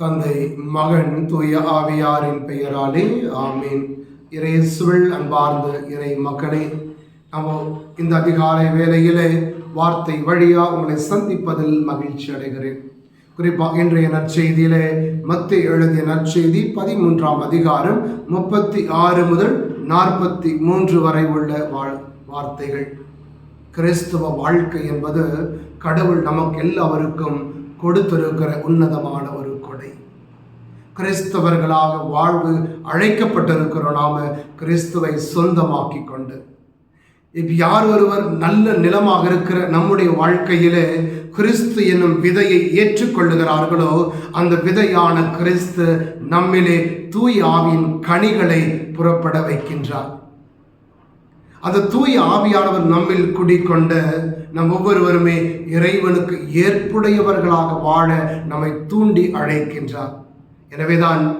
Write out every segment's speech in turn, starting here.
தந்தை மகன் தூய ஆவியாரின் பெயராலே ஆமீன். இறைசுவல் அன்பார்ந்த இறை மக்களே நம்ம இந்த அதிகாலை வேலையிலே வார்த்தை வழியாக உங்களை சந்திப்பதில் மகிழ்ச்சி அடைகிறேன். குறிப்பாக இன்றைய நற்செய்தியிலே மத்திய எழுதிய நற்செய்தி பதிமூன்றாம் அதிகாரம் முப்பத்தி ஆறு முதல் நாற்பத்தி மூன்று வரை உள்ள வாழ் வார்த்தைகள். கிறிஸ்துவ வாழ்க்கை என்பது கடவுள் நமக்கு எல்லாருக்கும் கொடுத்திருக்கிற உன்னதமான ஒரு கொடை. கிறிஸ்தவர்களாக வாழ்வு அழைக்கப்பட்டிருக்கிறோம் நாம கிறிஸ்துவை சொந்தமாக்கி கொண்டு இப்ப யார் ஒருவர் நல்ல நிலமாக இருக்கிற நம்முடைய வாழ்க்கையிலே கிறிஸ்து என்னும் விதையை ஏற்றுக்கொள்ளுகிறார்களோ அந்த விதையான கிறிஸ்து நம்மிலே தூய் ஆவியின் கனிகளை புறப்பட வைக்கின்றார். அந்த தூய் ஆவியானவர் நம்மில் குடிக்கொண்ட நம் ஒவ்வொருவருமே இறைவனுக்கு ஏற்புடையவர்களாக வாழ நம்மை தூண்டி அழைக்கின்றார். எனவேதான்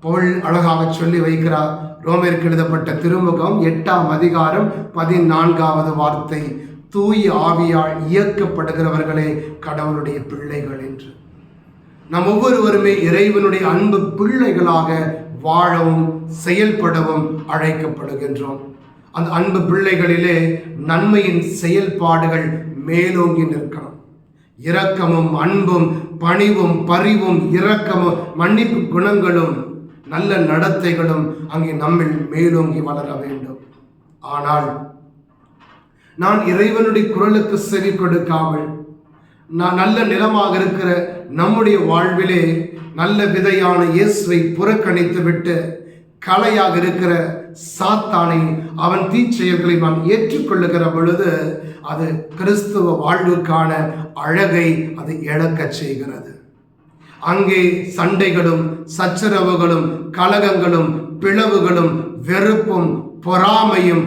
பவுல் அழகாக சொல்லி வைக்கிறார். ரோமேற்கு எழுதப்பட்ட திருமுகம் எட்டாம் அதிகாரம் பதினான்காவது வார்த்தை தூய் ஆவியால் இயக்கப்படுகிறவர்களே கடவுளுடைய பிள்ளைகள் என்று. நம் ஒவ்வொருவருமே இறைவனுடைய அன்பு பிள்ளைகளாக வாழவும் செயல்படவும் அழைக்கப்படுகின்றோம். அந்த அன்பு பிள்ளைகளிலே நன்மையின் செயல்பாடுகள் மேலோங்கி நிற்கணும். இரக்கமும் அன்பும் பணிவும் பரிவும் இரக்கமும் மன்னிப்பு குணங்களும் நல்ல நடத்தைகளும் அங்கே நம்மில் மேலோங்கி வளர வேண்டும். ஆனால் நான் இறைவனுடைய குரலுக்கு செவி கொடுக்காமல் நான் நல்ல நிலமாக இருக்கிற நம்முடைய வாழ்விலே நல்ல விதையான இயேசுவை புறக்கணித்து விட்டு கலையாக இருக்கிற சாத்தானை அவன் தீச்செயல்களை நான் ஏற்றுக்கொள்ளுகிற பொழுது அது கிறிஸ்துவ வாழ்வுக்கான அழகை அது இழக்கச் செய்கிறது. அங்கே சண்டைகளும் சச்சரவுகளும் கலகங்களும் பிளவுகளும் வெறுப்பும் பொறாமையும்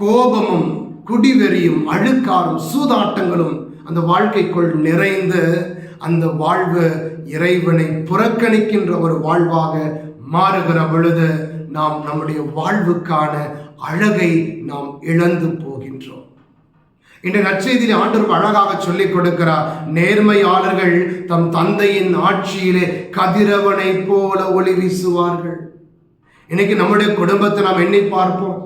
கோபமும் குடிவெறியும் அழுக்காரும் சூதாட்டங்களும் அந்த வாழ்க்கைக்குள் நிறைந்து அந்த வாழ்வு இறைவனை புறக்கணிக்கின்ற ஒரு வாழ்வாக மாறுகிற பொழுது நாம் நம்முடைய வாழ்வுக்கான அழகை நாம் இழந்து போகின்றோம். இந்த நற்செய்தியில் ஆண்டவர் அழகாக சொல்லிக் கொடுக்கிறார். நேர்மையாளர்கள் தம் தந்தையின் ஆட்சியிலே கதிரவனை போல ஒளி வீசுவார்கள். இன்னைக்கு நம்முடைய குடும்பத்தை நாம் எண்ணி பார்ப்போம்.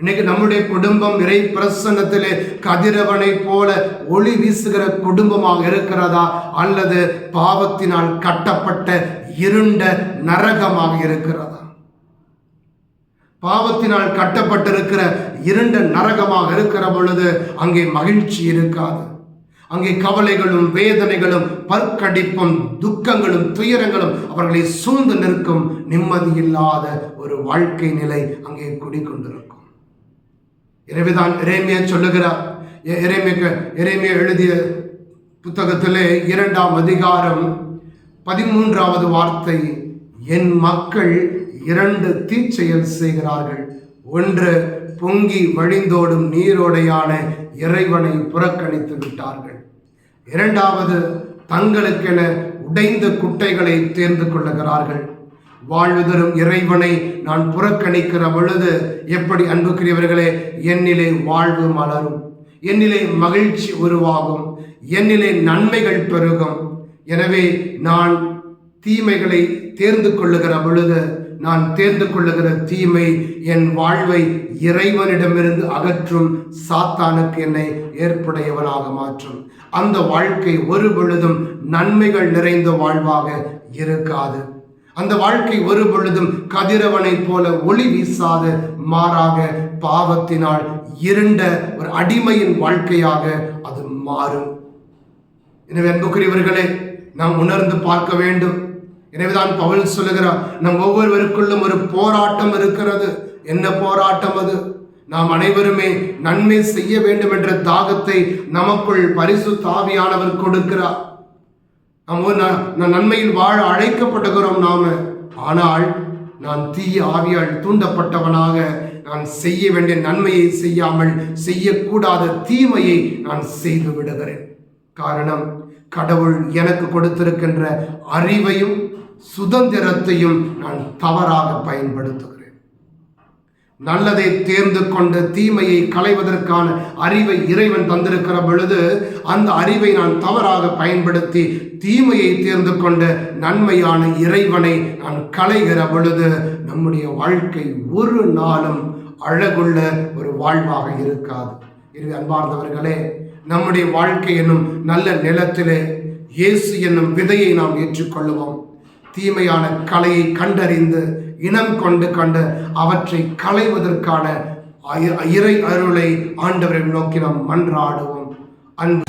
இன்னைக்கு நம்முடைய குடும்பம் இறை பிரசன்னத்திலே கதிரவனை போல ஒளி வீசுகிற குடும்பமாக இருக்கிறதா? அல்லது பாவத்தினால் கட்டப்பட்ட இருண்ட நரகமாக இருக்கிறதா? பாவத்தினால் கட்டப்பட்டிருக்கிற இரண்ட நரகமாக இருக்கிற பொழுது அங்கே மகிழ்ச்சி இருக்காது. அங்கே கவலைகளும் வேதனைகளும் பற்கடிப்பும் துக்கங்களும் துயரங்களும் அவர்களை சூழ்ந்து நிற்கும் நிம்மதி இல்லாத ஒரு வாழ்க்கை நிலை அங்கே குடிக்கொண்டிருக்கும் எனவேதான் இறைமையா சொல்லுகிறார். இறைமைக்கு இறைமையா எழுதிய புத்தகத்திலே இரண்டாம் அதிகாரம் பதிமூன்றாவது வார்த்தை என் மக்கள் இரண்டு தீச்செயல் செய்கிறார்கள். ஒன்று பொங்கி வழிந்தோடும் நீரோடையான இறைவனை புறக்கணித்து விட்டார்கள். இரண்டாவது தங்களுக்கென உடைந்த குட்டைகளை தேர்ந்து கொள்ளுகிறார்கள். வாழ்வு தரும் இறைவனை நான் புறக்கணிக்கிற பொழுது எப்படி அன்புக்குரியவர்களே என்னிலே வாழ்வு மலரும். என்னிலே மகிழ்ச்சி உருவாகும். என்னிலே நன்மைகள் பெருகும். எனவே நான் தீமைகளை தேர்ந்து கொள்ளுகிற பொழுது நான் தேர்ந்து கொள்ளுகிற தீமை என் வாழ்வை இறைவனிடமிருந்து அகற்றும் சாத்தானுக்கு என்னை ஏற்புடையவனாக மாற்றும். அந்த வாழ்க்கை ஒரு பொழுதும் நன்மைகள் நிறைந்த வாழ்வாக இருக்காது. அந்த வாழ்க்கை ஒரு பொழுதும் கதிரவனைப் போல ஒளி வீசாத மாறாக பாவத்தினால் இருண்ட ஒரு அடிமையின் வாழ்க்கையாக அது மாறும். எனவே அன்புக்குரியவர்களே நாம் உணர்ந்து பார்க்க வேண்டும். எனவேதான் பவுல் சொல்லுகிறார் நம் ஒவ்வொருவருக்குள்ளும் ஒரு போராட்டம் இருக்கிறது. என்ன போராட்டம் அது? நாம் அனைவருமே நன்மை செய்ய வேண்டும் என்ற தாகத்தை நமக்குள் பரிசு தாவியானவர் கொடுக்கிறார். நாம் நன்மையில் வாழ அழைக்கப்படுகிறோம் நாம. ஆனால் நான் தீய ஆவியால் தூண்டப்பட்டவனாக நான் செய்ய வேண்டிய நன்மையை செய்யாமல் செய்யக்கூடாத தீமையை நான் செய்து விடுகிறேன். காரணம் கடவுள் எனக்கு கொடுத்திருக்கின்ற அறிவையும் சுதந்திரத்தையும் நான் தவறாக பயன்படுத்துகிறேன். நல்லதை தேர்ந்து கொண்டு தீமையை களைவதற்கான அறிவை இறைவன் தந்திருக்கிற பொழுது அந்த அறிவை நான் தவறாக பயன்படுத்தி தீமையை தேர்ந்து கொண்டு நன்மையான இறைவனை நான் களைகிற பொழுது நம்முடைய வாழ்க்கை ஒரு நாளும் அழகுள்ள ஒரு வாழ்வாக இருக்காது. எனவே அன்பார்ந்தவர்களே நம்முடைய வாழ்க்கை என்னும் நல்ல நிலத்திலே இயேசு என்னும் விதையை நாம் ஏற்றுக்கொள்ளுவோம். தீமையான கலையை கண்டறிந்து இனம் கொண்டு கண்டு அவற்றை களைவதற்கான இறை அருளை ஆண்டவரை நோக்கி நாம் மன்றாடுவோம். அன்பு